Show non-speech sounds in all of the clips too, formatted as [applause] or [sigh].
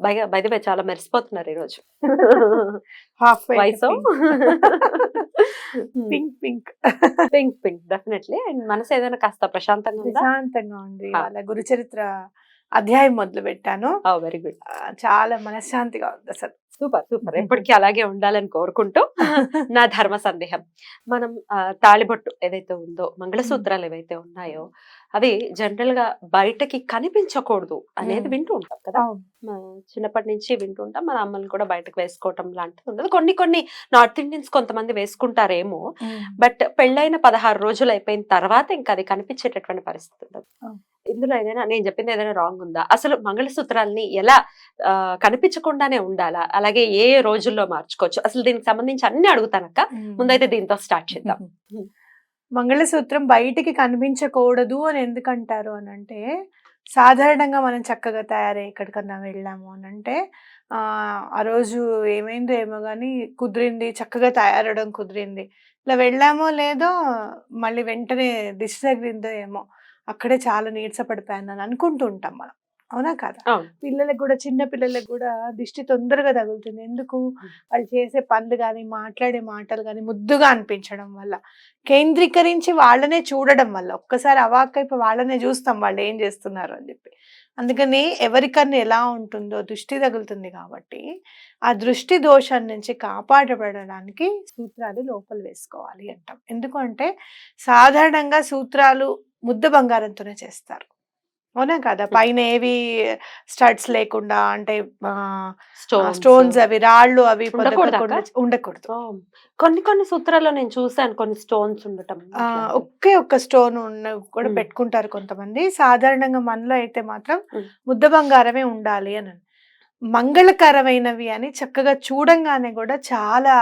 బయట బయట చాలా మెరిసిపోతున్నారు ఈరోజు. హాఫ్ వయసు pink pink pink pink definitely and మనసు ఏదైనా కాస్త ప్రశాంతంగా ప్రశాంతంగా ఉంది. వాళ్ళ గురుచరిత్ర అధ్యాయం మొదలు పెట్టాను వెరీ గుడ్ ఆ, చాలా మనశ్శాంతిగా ఉంది అసలు. Super super. ఎప్పటికీ అలాగే ఉండాలని కోరుకుంటూ [laughs] నా ధర్మ సందేహం. మనం తాళిబొట్టు ఏదైతే ఉందో మంగళసూత్రాలు ఏవైతే ఉన్నాయో అవి జనరల్గా బయటకి కనిపించకూడదు అనేది. వింటూ ఉంటాం కదా. చిన్నప్పటి నుంచి వింటూ ఉంటాం. మన అమ్మలు కూడా బయటకు వేసుకోవటం లాంటిది ఉండదు. కొన్ని కొన్ని నార్త్ ఇండియన్స్ కొంతమంది వేసుకుంటారేమో బట్ పెళ్ళైన పదహారు రోజులు అయిపోయిన తర్వాత ఇంకా అది కనిపించేటటువంటి పరిస్థితి ఉండదు. ఇందులో ఏదైనా నేను చెప్పింది ఏదైనా రాంగ్ ఉందా? అసలు మంగళసూత్రాల్ని ఎలా కనిపించకుండానే ఉండాలా? అలాగే ఏ రోజుల్లో మార్చుకోవచ్చు. అసలు దీనికి సంబంధించి అన్ని అడుగుతానక్క. ముందైతే దీంతో స్టార్ట్ చేద్దాం. మంగళసూత్రం బయటికి కనిపించకూడదు అని ఎందుకంటారు అని అంటే సాధారణంగా మనం చక్కగా తయారై ఎక్కడికన్నా వెళ్ళాము అని అంటే ఆ రోజు ఏమైందో ఏమో కానీ కుదిరింది చక్కగా తయారవడం కుదిరింది. ఇలా వెళ్ళామో లేదో మళ్ళీ వెంటనే దిష్టి తగిలిందో ఏమో అక్కడే చాలా నీరసపడిపోయాను అని అనుకుంటూ ఉంటాం మనం. అవునా కాదా. పిల్లలకు కూడా చిన్న పిల్లలకు కూడా దిష్టి తొందరగా తగులుతుంది. ఎందుకు? వాళ్ళు చేసే పనులు కానీ మాట్లాడే మాటలు కానీ ముద్దుగా అనిపించడం వల్ల. కేంద్రీకరించి వాళ్ళనే చూడడం వల్ల. ఒక్కసారి అవాక్కైపు వాళ్ళనే చూస్తాం వాళ్ళు ఏం చేస్తున్నారు అని చెప్పి. అందుకని ఎవరికన్నా ఎలా ఉంటుందో దృష్టి తగులుతుంది కాబట్టి ఆ దృష్టి దోషం నుంచి కాపాడబడడానికి సూత్రాలు లోపల వేసుకోవాలి అంటాం. ఎందుకంటే సాధారణంగా సూత్రాలు ముద్ద బంగారంతోనే చేస్తారు. అవునా కదా! పైన ఏవి స్టడ్స్ లేకుండా అంటే స్టోన్స్ అవి రాళ్ళు అవి ఉండకూడదా కొన్ని కొన్ని సూత్రాల్లో నేను చూసాను కొన్ని స్టోన్స్ ఉండటం ఒకే ఒక్క స్టోన్ ఉన్న కూడా. పెట్టుకుంటారు కొంతమంది. సాధారణంగా మనలో అయితే మాత్రం. ముద్ద బంగారమే ఉండాలి అని మంగళకరమైనవి అని చక్కగా చూడంగానే కూడా చాలా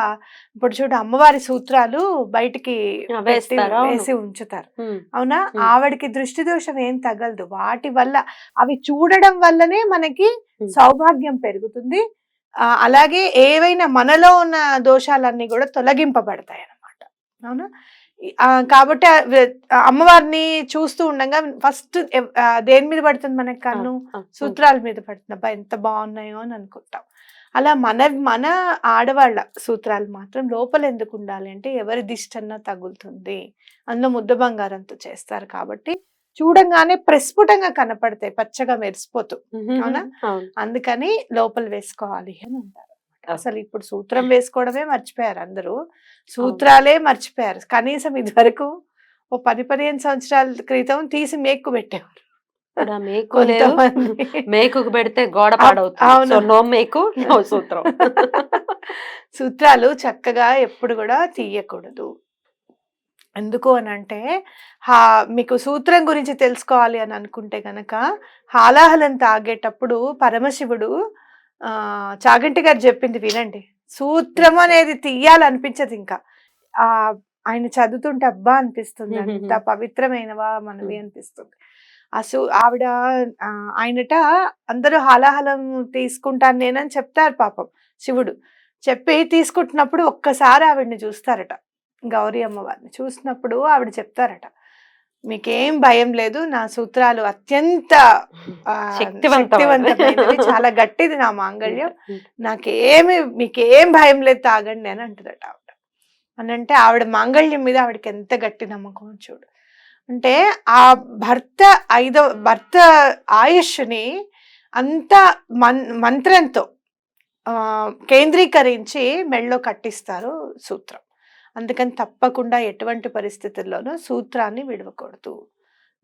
ఇప్పుడు చూడు అమ్మవారి సూత్రాలు బయటికి. వేసి ఉంచుతారు. అవునా. ఆవిడకి దృష్టి దోషం ఏం తగలదు. వాటి వల్ల అవి చూడడం వల్లనే మనకి. సౌభాగ్యం పెరుగుతుంది. అలాగే ఏవైనా మనలో ఉన్న దోషాలన్నీ కూడా తొలగింపబడతాయి అన్నమాట అవునా? కాబట్టి అమ్మవారిని చూస్తూ ఉండగా ఫస్ట్ దేని మీద పడుతుంది మనకి కన్ను? సూత్రాల మీద పడుతుంది. అబ్బా ఎంత బాగున్నాయో అని అనుకుంటాం. అలా మన మన ఆడవాళ్ళ సూత్రాలు మాత్రం లోపల ఎందుకు ఉండాలి అంటే ఎవరి దిష్టన్నా తగులుతుంది. అందులో ముద్ద బంగారంతో చేస్తారు కాబట్టి చూడంగానే ప్రస్ఫుటంగా కనపడతాయి. పచ్చగా మెరిసిపోతూ? అవును. అందుకని లోపల వేసుకోవాలి అని అంటారు. అసలు ఇప్పుడు సూత్రం వేసుకోవడమే మర్చిపోయారు అందరూ. సూత్రాలే మర్చిపోయారు. కనీసం ఇదివరకు ఓ పది పదిహేను సంవత్సరాల క్రితం తీసి మేక్కు పెట్టేవారు. మేకు పెడితే గోడ. పాడవుతుంది. నో మేకు నో సూత్రం. [laughs] సూత్రాలు చక్కగా ఎప్పుడు కూడా తీయకూడదు. ఎందుకు అని అంటే హా మీకు సూత్రం గురించి తెలుసుకోవాలి అని అనుకుంటే గనక హాలాహలం తాగేటప్పుడు పరమశివుడు చాగంటి గారు చెప్పింది వినండి. సూత్రం అనేది తీయాలనిపించదు ఇంకా. ఆ ఆయన చదువుతుంటే అబ్బా అనిపిస్తుంది అంత పవిత్రమైనవా మనవి అనిపిస్తుంది. ఆ సు ఆవిడ ఆయనట అందరూ హాలాహలం తీసుకుంటాను నేనని చెప్తారు పాపం శివుడు. చెప్పి తీసుకుంటున్నప్పుడు ఒక్కసారి ఆవిడని చూస్తారట. గౌరీ అమ్మవారిని చూసినప్పుడు ఆవిడ చెప్తారట. మీకేం భయం లేదు. నా సూత్రాలు అత్యంత. శక్తివంతమైనవి. చాలా గట్టిది నా మాంగళ్యం. [laughs] నాకేమి మీకేం భయం లేదు తాగండి అని అంటుందట ఆవిడ. అని అంటే ఆవిడ మాంగళ్యం మీద ఆవిడకి ఎంత గట్టి నమ్మకం చూడు. అంటే ఆ భర్త ఐదవ భర్త ఆయుష్ని అంత మన్ మంత్రంతో కేంద్రీకరించి మెళ్ళో కట్టిస్తారు సూత్రం. అందుకని తప్పకుండా ఎటువంటి పరిస్థితుల్లోనూ సూత్రాన్ని విడవకూడదు.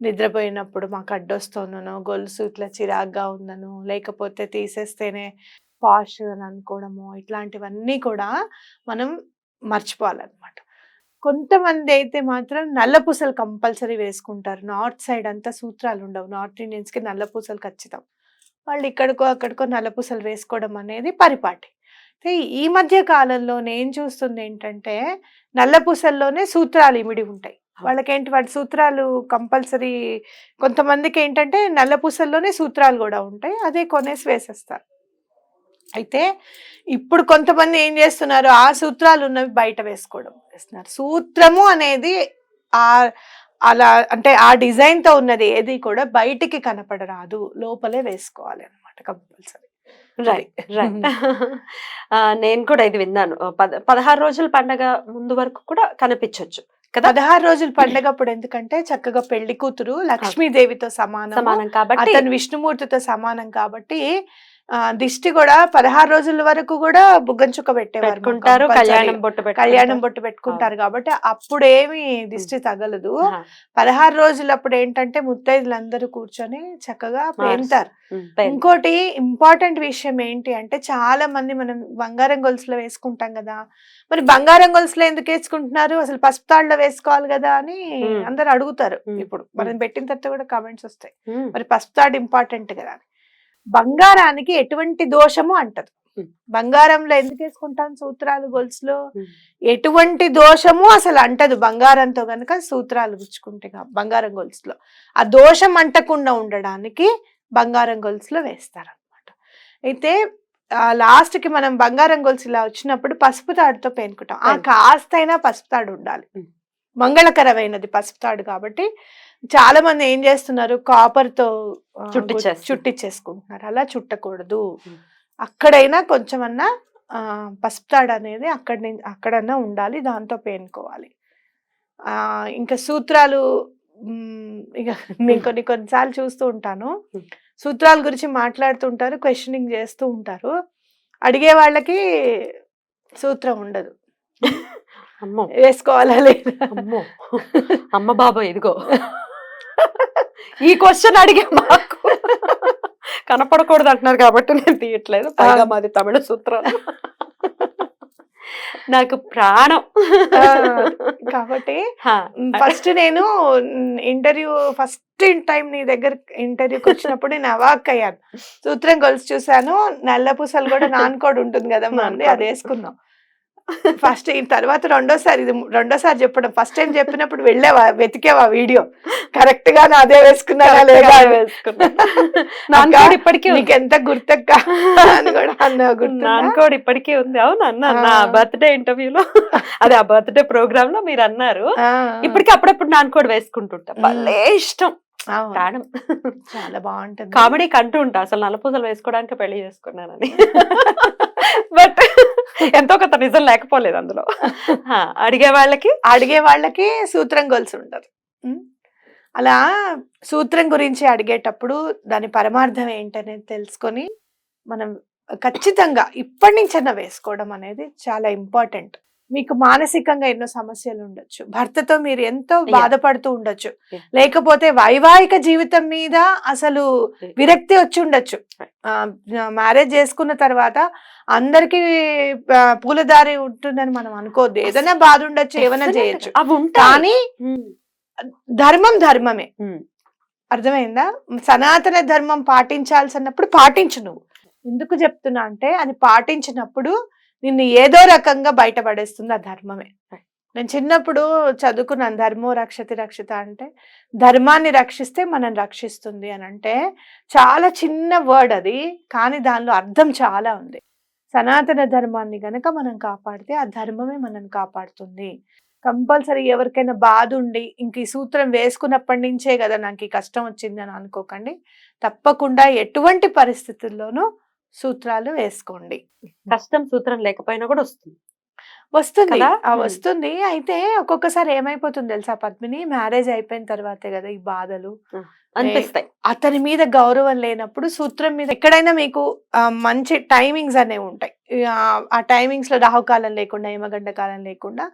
నిద్రపోయినప్పుడు మాకు అడ్డొస్తోనో గొలుసు ఇట్లా చిరాగ్గా ఉందనో లేకపోతే తీసేస్తేనే పాష్ అని అనుకోవడము ఇట్లాంటివన్నీ కూడా మనం మర్చిపోవాలన్నమాట. కొంతమంది అయితే మాత్రం నల్ల పూసలు కంపల్సరీ వేసుకుంటారు. నార్త్ సైడ్ అంతా సూత్రాలు ఉండవు. నార్త్ ఇండియన్స్కి నల్ల పూసలు ఖచ్చితం. వాళ్ళు ఇక్కడికో అక్కడికో నల్లపూసలు వేసుకోవడం అనేది పరిపాటి. ఈ మధ్య కాలంలో నేను చూస్తుంది ఏంటంటే నల్లపూసల్లోనే సూత్రాలు ఇమిడి ఉంటాయి. వాళ్ళకేంటి వాటి సూత్రాలు కంపల్సరీ కొంతమందికి ఏంటంటే నల్లపూసల్లోనే సూత్రాలు కూడా ఉంటాయి అదే కొనేసి వేసేస్తారు. అయితే ఇప్పుడు కొంతమంది ఏం చేస్తున్నారు ఆ సూత్రాలు ఉన్నవి బయట వేసుకోవడం వేస్తున్నారు సూత్రము అనేది ఆ అలా అంటే ఆ డిజైన్తో ఉన్నది ఏది కూడా బయటికి కనపడరాదు లోపలే వేసుకోవాలి అనమాట కంపల్సరీ. రైట్ రైట్ [laughs] నేను కూడా ఇది విన్నాను. పద పదహారు రోజుల పండగ ముందు వరకు కూడా కనిపించవచ్చు కదా? పదహారు రోజుల పండగ అప్పుడు ఎందుకంటే చక్కగా పెళ్ళి కూతురు లక్ష్మీదేవితో సమానం సమానం కాబట్టి అతను విష్ణుమూర్తితో సమానం కాబట్టి దిష్టి కూడా పదహారు రోజుల వరకు కూడా బుగ్గం చుక్క పెట్టేవారు. కళ్యాణం బొట్టు కళ్యాణం పెట్టుకుంటారు. బొట్టు పెట్టుకుంటారు కాబట్టి అప్పుడేమి దిష్టి తగలదు. పదహారు రోజులు అప్పుడు ఏంటంటే ముత్తైదులందరూ కూర్చొని చక్కగా పెన్. ఇంకోటి ఇంపార్టెంట్ విషయం ఏంటి అంటే చాలా మంది మనం బంగారం గొలుసులో వేసుకుంటాం కదా మరి బంగారం గొలుసులో ఎందుకు వేసుకుంటున్నారు అసలు పసుపు తాళ్ళలో వేసుకోవాలి కదా అని. అందరు అడుగుతారు. ఇప్పుడు మనం పెట్టిన తర్వాత కూడా కామెంట్స్ వస్తాయి మరి పసుపు తాడు ఇంపార్టెంట్ కదా అని. బంగారానికి ఎటువంటి దోషము అంటదు. బంగారంలో ఎందుకు వేసుకుంటాం సూత్రాలు గొలుసులు. ఎటువంటి దోషము అసలు అంటదు బంగారంతో గనక సూత్రాలు గుచ్చుకుంటే బంగారం గొలుసులో ఆ దోషం అంటకుండా ఉండడానికి బంగారం గొలుసులో వేస్తారనమాట అయితే లాస్ట్కి మనం బంగారం గొలుసు ఇలా వచ్చినప్పుడు పసుపు తాడుతో పేనుకుంటాం ఆ పేను. కాస్తైనా పసుపు తాడు ఉండాలి. మంగళకరమైనది పసుపు తాడు కాబట్టి చాలా మంది ఏం చేస్తున్నారు? కాపర్తో. చుట్టిచ్చేసుకుంటున్నారు. అలా చుట్టకూడదు. అక్కడైనా కొంచెమన్నా పసుపు తాడు అనేది అక్కడ నుంచి అక్కడన్నా ఉండాలి దాంతో పేనుకోవాలి. ఆ ఇంకా సూత్రాలు ఇక నేను కొన్ని కొన్నిసార్లు చూస్తూ ఉంటాను. సూత్రాల గురించి మాట్లాడుతుంటారు క్వశ్చనింగ్ చేస్తూ ఉంటారు. అడిగే వాళ్ళకి సూత్రం ఉండదు. వేసుకోవాలా లేదా? అమ్మో. [laughs] అమ్మ బాబా ఇదిగో. [laughs] ఈ క్వశ్చన్ అడిగే మాకు. కనపడకూడదు అంటున్నారు కాబట్టి నేను తీయట్లేదు. పైగా మాది తమిళ సూత్రాలు. నాకు ప్రాణం. కాబట్టి ఫస్ట్ నేను ఇంటర్వ్యూ ఫస్ట్ టైం నీ దగ్గర ఇంటర్వ్యూకి వచ్చినప్పుడు నేను అవాక్ అయ్యాను. సూత్రం గొలుసు చూసాను నల్ల పూసలు కూడా నాన్కోడ్ ఉంటుంది కదా మంది. అది వేసుకున్నాం ఫస్ట్ ఈ తర్వాత రెండోసారి ఇది రెండోసారి చెప్పడం. ఫస్ట్ టైం చెప్పినప్పుడు వెళ్ళావా వెతికేవా వీడియో? కరెక్ట్గా అదే వేసుకున్నానా లేదా ఇప్పటికీ. నీకు ఎంత గుర్తక్క? అని కూడా అన్నావు? నాన్కోడ్ ఇప్పటికీ ఉంది. అవును అన్నా నా. బర్త్డే ఇంటర్వ్యూలో. అదే ఆ బర్త్డే ప్రోగ్రామ్లో మీరు అన్నారు. ఇప్పటికీ అప్పుడప్పుడు నాన్కోడ్ వేసుకుంటుంటా. భలే ఇష్టం. ప్రాణం చాలా బాగుంటుంది. కామెడీ కంటూ ఉంటా. అసలు నల్లపూసలు వేసుకోవడానికి పెళ్ళి చేసుకున్నానని. [laughs] ఎంతో కొంత నిజం లేకపోలేదు అందులో. అడిగే వాళ్ళకి? అడిగే వాళ్ళకి సూత్రం గొలుసు ఉండదు? అలా సూత్రం గురించి అడిగేటప్పుడు దాని పరమార్థం ఏంటనేది తెలుసుకొని మనం ఖచ్చితంగా ఇప్పటి నుంచైనా వేసుకోవడం అనేది చాలా ఇంపార్టెంట్. మీకు మానసికంగా ఎన్నో సమస్యలు ఉండొచ్చు భర్తతో మీరు ఎంతో. బాధపడుతూ ఉండొచ్చు. లేకపోతే వైవాహిక జీవితం మీద అసలు. విరక్తి వచ్చి ఉండొచ్చు. మ్యారేజ్ చేసుకున్న తర్వాత అందరికి పూలదారి ఉంటుందని మనం అనుకోవద్దు ఏదైనా బాధ ఉండొచ్చు ఏమైనా. చేయొచ్చు కానీ మ్మ్. ధర్మం ధర్మమే మ్మ్. అర్థమైందా సనాతన ధర్మం పాటించాల్సినప్పుడు పాటించు నువ్వు ఎందుకు చెప్తున్నా అంటే అది పాటించినప్పుడు నిన్ను ఏదో రకంగా బయటపడేస్తుంది ఆ ధర్మమే. నేను చిన్నప్పుడు చదువుకున్నాను ధర్మో రక్షతి రక్షిత అంటే ధర్మాన్ని రక్షిస్తే మనం రక్షిస్తుంది అని అంటే చాలా చిన్న వర్డ్ అది కానీ దానిలో అర్థం చాలా ఉంది. సనాతన ధర్మాన్ని గనక మనం కాపాడితే ఆ ధర్మమే మనం కాపాడుతుంది. కంపల్సరీ ఎవరికైనా బాధ ఉండి ఇంక ఈ సూత్రం వేసుకున్నప్పటి నుంచే కదా నాకు ఈ కష్టం వచ్చింది అని అనుకోకండి. తప్పకుండా ఎటువంటి పరిస్థితుల్లోనూ సూత్రాలు వేసుకోండి. కష్టం సూత్రం లేకపోయినా కూడా వస్తుంది. వస్తుంది. వస్తుంది. అయితే ఒక్కొక్కసారి ఏమైపోతుంది తెలుసా పద్మిని? మ్యారేజ్ అయిపోయిన తర్వాతే కదా ఈ బాధలు. అనిపిస్తాయి. అతని మీద గౌరవం లేనప్పుడు సూత్రం మీద ఎక్కడైనా మీకు మంచి టైమింగ్స్ అనేవి ఉంటాయి. ఆ, టైమింగ్స్లో రాహుకాలం లేకుండా యమగండ కాలం లేకుండా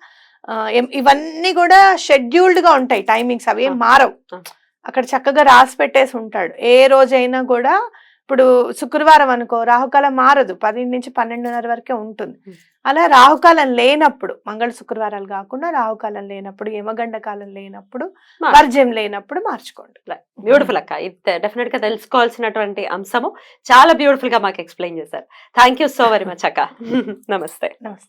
ఇవన్నీ కూడా షెడ్యూల్డ్గా ఉంటాయి టైమింగ్స్. అవి. మారవు. అక్కడ చక్కగా రాసి పెట్టేసి ఉంటాడు. ఏ రోజైనా కూడా ఇప్పుడు శుక్రవారం అనుకో రాహుకాలం మారదు. పది నుంచి పన్నెండున్నర వరకే ఉంటుంది. అలా రాహుకాలం లేనప్పుడు మంగళ శుక్రవారాలు కాకుండా రాహుకాలం లేనప్పుడు యమగండ కాలం లేనప్పుడు. వర్జ్యం లేనప్పుడు మార్చుకోండి. బ్యూటిఫుల్ అక్క. ఇది డెఫినెట్గా తెలుసుకోవాల్సినటువంటి అంశము. చాలా బ్యూటిఫుల్గా మాకు ఎక్స్ప్లెయిన్ చేశారు. Thank you so very much అక్క. [laughs] నమస్తే. నమస్తే.